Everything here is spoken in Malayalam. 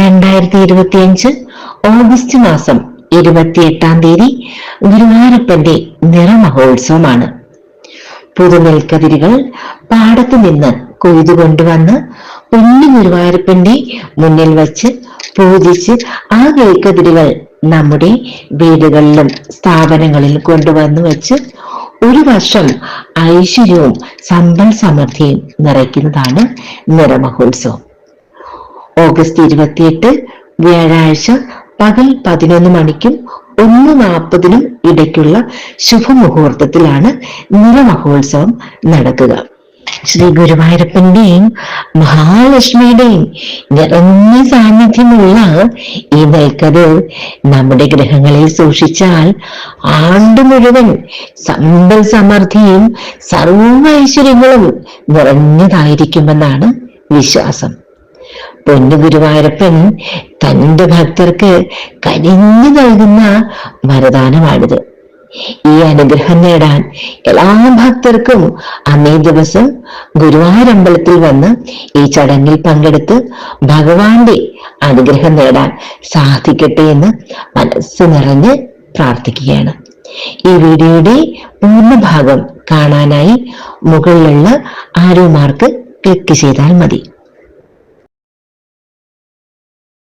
രണ്ടായിരത്തി ഇരുപത്തിയഞ്ച് ഓഗസ്റ്റ് മാസം ഇരുപത്തിയെട്ടാം തീയതി ഗുരുവായൂരപ്പന്റെ നിറമഹോത്സവമാണ്. പുതുനെൽക്കതിരുകൾ പാടത്തു നിന്ന് കൊയ്തു കൊണ്ടുവന്ന് പൊന്നു ഗുരുവായൂരപ്പന്റെ മുന്നിൽ വച്ച് പൂജിച്ച് ആ നെൽക്കതിരുകൾ നമ്മുടെ വീടുകളിലും സ്ഥാപനങ്ങളിലും കൊണ്ടുവന്നു വെച്ച് ഒരു വർഷം ഐശ്വര്യവും സമ്പൽ സമൃദ്ധിയും നിറയ്ക്കുന്നതാണ് നിറമഹോത്സവം. ഓഗസ്റ്റ് ഇരുപത്തിയെട്ട് വ്യാഴാഴ്ച പകൽ പതിനൊന്ന് മണിക്കും ഒന്ന് നാൽപ്പതിനും ഇടയ്ക്കുള്ള ശുഭമുഹൂർത്തത്തിലാണ് നിലമഹോത്സവം നടക്കുക. ശ്രീ ഗുരുവായൂരപ്പന്റെയും മഹാലക്ഷ്മിയുടെയും നിറഞ്ഞ സാന്നിധ്യമുള്ള ഈ നെൽക്കത് നമ്മുടെ ഗ്രഹങ്ങളിൽ സൂക്ഷിച്ചാൽ ആണ്ടു മുഴുവൻ സമ്പൽ സമൃദ്ധിയും സർവ ഐശ്വര്യങ്ങളും നിറഞ്ഞതായിരിക്കുമെന്നാണ് വിശ്വാസം. പൊന്നു ഗുരുവായൂരപ്പൻ തന്റെ ഭക്തർക്ക് കനിഞ്ഞു നൽകുന്ന വരദാനമാണിത്. ഈ അനുഗ്രഹം നേടാൻ എല്ലാ ഭക്തർക്കും അന്നേ ദിവസം ഗുരുവായൂരമ്പലത്തിൽ വന്ന് ഈ ചടങ്ങിൽ പങ്കെടുത്ത് ഭഗവാന്റെ അനുഗ്രഹം നേടാൻ സാധിക്കട്ടെ എന്ന് മനസ്സ് നിറഞ്ഞ് പ്രാർത്ഥിക്കുകയാണ്. ഈ വീഡിയോയുടെ പൂർണ ഭാഗം കാണാനായി മുകളിലുള്ള ആരോമാർക്ക് ക്ലിക്ക് ചെയ്താൽ മതി.